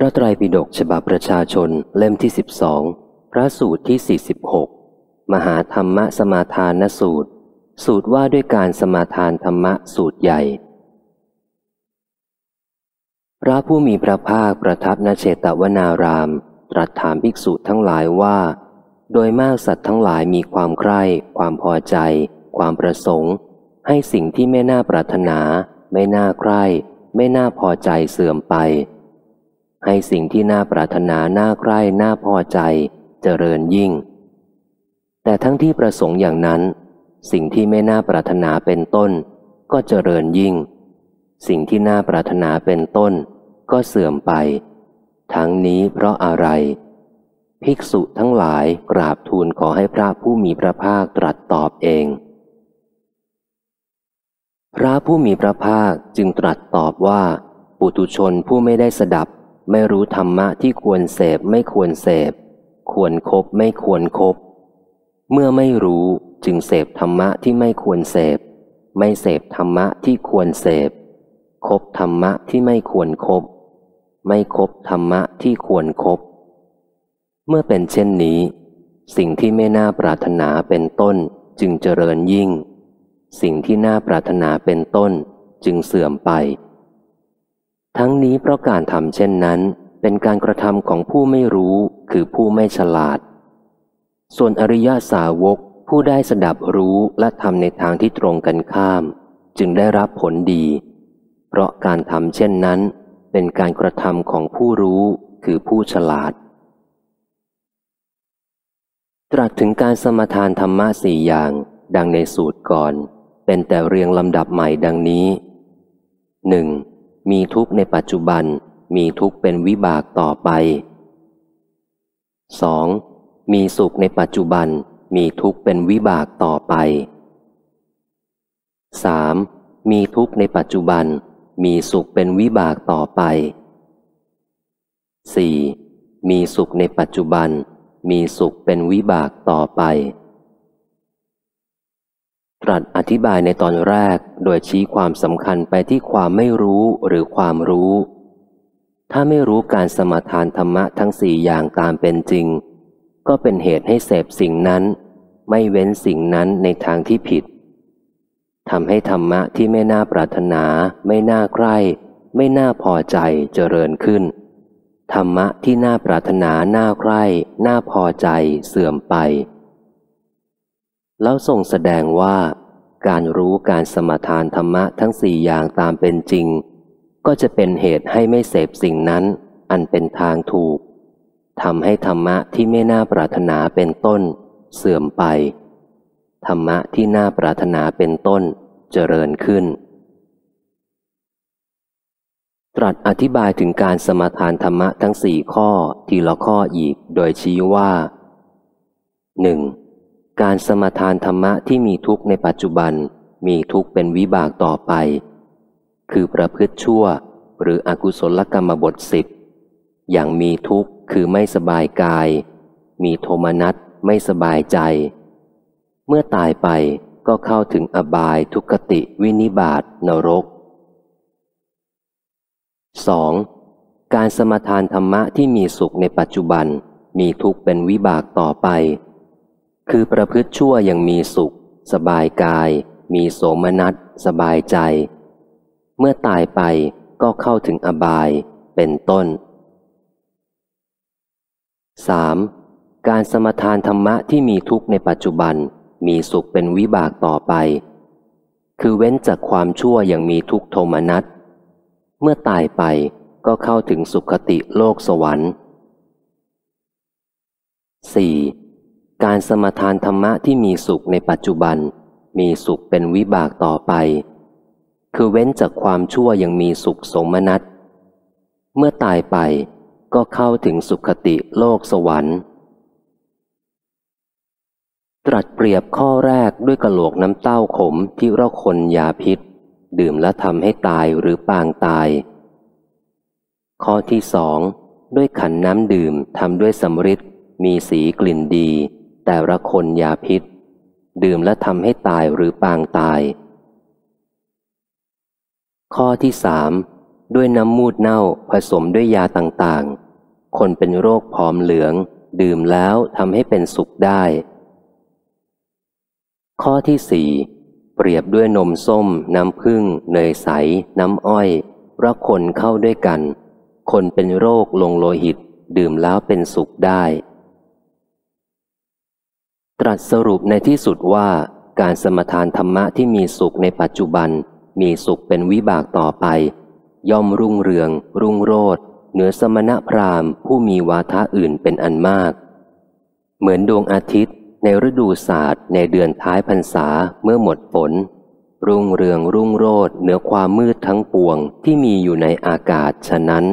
พระไตรปิฎกฉบับประชาชนเล่มที่สิบสองพระสูตรที่สี่สิบหกมหาธรรมสมาทานสูตร สูตรว่าด้วยการสมาทานธรรมะสูตรใหญ่ พระผู้มีพระภาคประทับนเชตวนาราม ตรัสถามภิกษุทั้งหลายว่า โดยมากสัตว์ทั้งหลายมีความใคร่ ความพอใจ ความประสงค์ ให้สิ่งที่ไม่น่าปรารถนา ไม่น่าใคร่ ไม่น่าพอใจเสื่อมไป ให้สิ่งที่น่าปรารถนาน่าใคร่น่าพอใจเจริญยิ่ง แต่ทั้งที่ประสงค์อย่างนั้น สิ่งที่ไม่น่าปรารถนาเป็นต้น ก็เจริญยิ่ง สิ่งที่น่าปรารถนาเป็นต้น ก็เสื่อมไป ทั้งนี้เพราะอะไร ภิกษุทั้งหลายกราบทูลขอให้พระผู้มีพระภาคตรัสตอบเอง พระผู้มีพระภาคจึงตรัสตอบว่า ปุตุชนผู้ไม่ได้สดับ ไม่รู้ธรรมะที่ควรเสพไม่ควรเสพ ควรครบไม่ควรครบ เมื่อไม่รู้จึงเสพธรรมะที่ไม่ควรเสพ ไม่เสพธรรมะที่ควรเสพ คบธรรมะที่ไม่ควรครบ ไม่คบธรรมะที่ควรครบ เมื่อเป็นเช่นนี้ สิ่งที่ไม่น่าปรารถนาเป็นต้นจึงเจริญยิ่ง สิ่งที่น่าปรารถนาเป็นต้นจึงเสื่อมไป ทั้งนี้เพราะการทำเช่นนั้น เป็นการกระทำของผู้ไม่รู้คือผู้ไม่ฉลาด ส่วนอริยสาวกผู้ได้สดับรู้และทำในทางที่ตรงกันข้าม จึงได้รับผลดี เพราะการทำเช่นนั้น เป็นการกระทำของผู้รู้คือผู้ฉลาด ตรัสถึงการสมทานธรรมะสี่อย่าง ดังในสูตรก่อน เป็นแต่เรียงลำดับใหม่ดังนี้หนึ่ง มีทุกข์ในปัจจุบัน มีทุกข์เป็นวิบากต่อไป 2. มีสุขในปัจจุบัน มีทุกข์เป็นวิบากต่อไป 3. มีทุกข์ในปัจจุบัน มีสุขเป็นวิบากต่อไป 4. มีสุขในปัจจุบัน มีสุขเป็นวิบากต่อไป ตรัสอธิบายในตอนแรกโดยชี้ความสำคัญไปที่ความไม่รู้หรือความรู้ ถ้าไม่รู้การสมาทานธรรมะทั้งสี่อย่างตามเป็นจริง ก็เป็นเหตุให้เสพสิ่งนั้น ไม่เว้นสิ่งนั้นในทางที่ผิดทำให้ธรรมะที่ไม่น่าปรารถนา ไม่น่าใคร่ไม่น่าพอใจเจริญขึ้น ธรรมะที่น่าปรารถนาน่าใคร่น่าพอใจเสื่อมไป แล้วทรงแสดงว่า การรู้การสมทานธรรมะทั้งสี่อย่างตามเป็นจริง ก็จะเป็นเหตุให้ไม่เสพสิ่งนั้น อันเป็นทางถูกทำให้ธรรมะที่ไม่น่าปรารถนาเป็นต้น เสื่อมไป ธรรมะที่น่าปรารถนาเป็นต้นเจริญขึ้น ตรัสอธิบายถึงการสมทานธรรมะทั้งสี่ข้อทีละข้ออีกโดยชี้ว่าหนึ่ง การสมทานธรรมะที่มีทุกข์ในปัจจุบัน มีทุกข์เป็นวิบากต่อไป คือประพฤติชั่ว หรืออกุศลกรรมบทสิบอย่างมีทุกข์คือไม่สบายกาย มีโทมนัสไม่สบายใจ เมื่อตายไปก็เข้าถึงอบายทุกติวินิบาตนรก 2. การสมทานธรรมะที่มีสุขในปัจจุบัน มีทุกข์เป็นวิบากต่อไป คือประพฤติชั่วยังมีสุข สบายกาย มีโสมนัสสบายใจ เมื่อตายไปก็เข้าถึงอบายเป็นต้น 3. การสมทานธรรมะที่มีทุกข์ในปัจจุบัน มีสุขเป็นวิบากต่อไป คือเว้นจากความชั่วอย่างมีทุกโทมนัสเมื่อตายไปก็เข้าถึงสุขติโลกสวรรค์ 4. การสมทานธรรมะที่มีสุขในปัจจุบัน มีสุขเป็นวิบากต่อไป คือเว้นจากความชั่วยังมีสุขสมนัตเมื่อตายไปก็เข้าถึงสุขติโลกสวรรค์ ตรัสเปรียบข้อแรกด้วยกระโหลกน้ำเต้าขมที่เราคนยาพิษ ดื่มแล้วทำให้ตายหรือปางตาย ข้อที่สองด้วยขันน้ำดื่มทำด้วยสมริดมีสีกลิ่นดี แต่ละคนยาพิษ ดื่มและทำให้ตายหรือปางตาย ข้อที่สามด้วยน้ำมูดเน่าผสมด้วยยาต่างๆ คนเป็นโรคผอมเหลือง ดื่มแล้วทำให้เป็นสุขได้ ข้อที่สี่เปรียบด้วยนมส้ม น้ำผึ้งเนยใส น้ำอ้อยระคนเข้าด้วยกัน คนเป็นโรคลงโลหิต ดื่มแล้วเป็นสุขได้ ตรัสสรุปในที่สุดว่าการสมทานธรรมะที่มีสุขในปัจจุบัน มีสุขเป็นวิบากต่อไป ย่อมรุ่งเรือง รุ่งโรดเหนือสมณพราหมณ์ผู้มีวาทะอื่นเป็นอันมาก เหมือนดวงอาทิตย์ ในฤดูศาสตร์ ในเดือนท้ายพรรษาเมื่อหมดฝนรุ่งเรืองรุ่งโรดเหนือความมืดทั้งปวงที่มีอยู่ในอากาศฉะนั้น